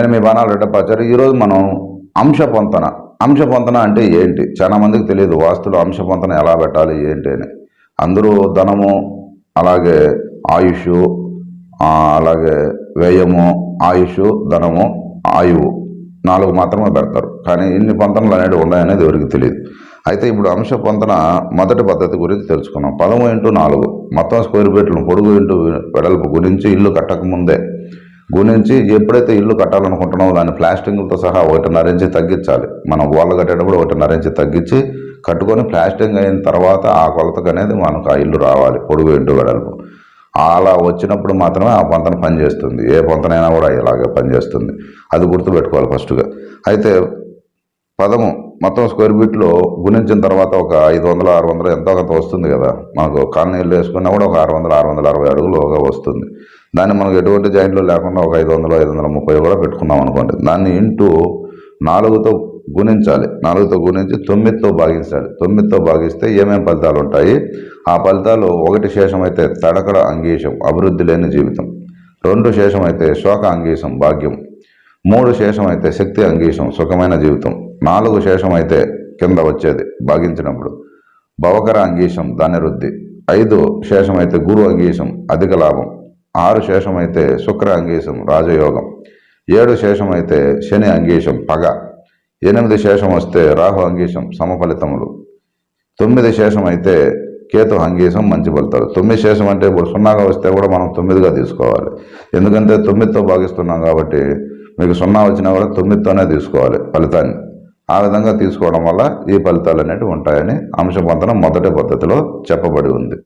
నేను మీ బాణాలు రెడ్డపాచారు ఈరోజు మనం అంశ పొంతన. అంశ పొంతన అంటే ఏంటి? చాలా మందికి తెలియదు వాస్తులు అంశ పొంతన ఎలా పెట్టాలి ఏంటి అని. అందరూ ధనము అలాగే ఆయుష్ అలాగే వ్యయము ఆయుష్ ధనము ఆయువు నాలుగు మాత్రమే పెడతారు. కానీ ఇన్ని పొంతనలు అనేవి ఉన్నాయనేది ఎవరికి తెలియదు. అయితే ఇప్పుడు అంశ పొంతన మొదటి పద్ధతి గురించి తెలుసుకున్నాం. పదము ఇంటూ నాలుగు. మొత్తం స్క్వేర్ ఫీట్లు పొడుగు ఇంటూ వెడల్పు గురించి ఇల్లు కట్టకముందే గుణించి ఎప్పుడైతే ఇల్లు కట్టాలనుకుంటున్నామో దాన్ని ప్లాస్టింగ్లతో సహా ఒకటిన్నర ఇంచి తగ్గించాలి. మనం గోళ్ళ కట్టేటప్పుడు ఒకటిన్నర ఇంచి తగ్గించి కట్టుకొని ప్లాస్టింగ్ అయిన తర్వాత ఆ కొలతకు అనేది మనకు ఆ ఇల్లు రావాలి పొడుగు ఇంటి వెడల్పు. అలా వచ్చినప్పుడు మాత్రమే ఆ పొంతన పనిచేస్తుంది. ఏ పొంతనైనా కూడా ఇలాగే పనిచేస్తుంది. అది గుర్తుపెట్టుకోవాలి ఫస్ట్గా. అయితే పదము మొత్తం స్క్వేర్ ఫీట్లో గుణించిన తర్వాత ఒక ఐదు వందలు ఆరు వందలు ఎంతో కొంత వస్తుంది కదా. మనకు కాలనీళ్ళు వేసుకున్నా కూడా ఒక ఆరు వందలు ఆరు వందల అరవై అడుగులుగా వస్తుంది. దాన్ని మనకు ఎటువంటి జాయింట్లు లేకుండా ఒక ఐదు వందలు ఐదు వందల ముప్పై కూడా పెట్టుకున్నాం అనుకోండి. దాన్ని ఇంటూ నాలుగుతో గుణించాలి. నాలుగుతో గుణించి తొమ్మిదితో భాగించాలి. తొమ్మిదితో భాగిస్తే ఏమేమి ఫలితాలు ఉంటాయి? ఆ ఫలితాలు ఒకటి శేషమైతే తడకడ అంగీషం అభివృద్ధి లేని జీవితం. రెండు శేషమైతే శోక అంగీషం భాగ్యం. మూడు శేషమైతే శక్తి అంగీషం సుఖమైన జీవితం. నాలుగు శేషం అయితే కింద వచ్చేది భాగించినప్పుడు. భవకర అంగీషం ధనవృద్ధి ఐదు శేషం అయితే గురు అంగీషం అధిక లాభం. ఆరు శేషం అయితే శుక్ర అంగీషం రాజయోగం. ఏడు శేషం అయితే శని అంగీషం పగ. ఎనిమిది శేషం వస్తే రాహు అంగీషం సమఫలితములు. తొమ్మిది శేషం అయితే కేతు అంగీసం మంచి ఫలితాలు. తొమ్మిది శేషం అంటే ఇప్పుడు సున్నాగా వస్తే కూడా మనం తొమ్మిదిగా తీసుకోవాలి. ఎందుకంటే తొమ్మిదితో భాగిస్తున్నాం కాబట్టి మీకు సున్నా వచ్చినా కూడా తొమ్మిదితోనే తీసుకోవాలి ఫలితాన్ని. ఆ విధంగా తీసుకోవడం వల్ల ఈ ఫలితాలు అనేవి ఉంటాయని అంశబంధనం మొదటి పద్ధతిలో చెప్పబడి ఉంది.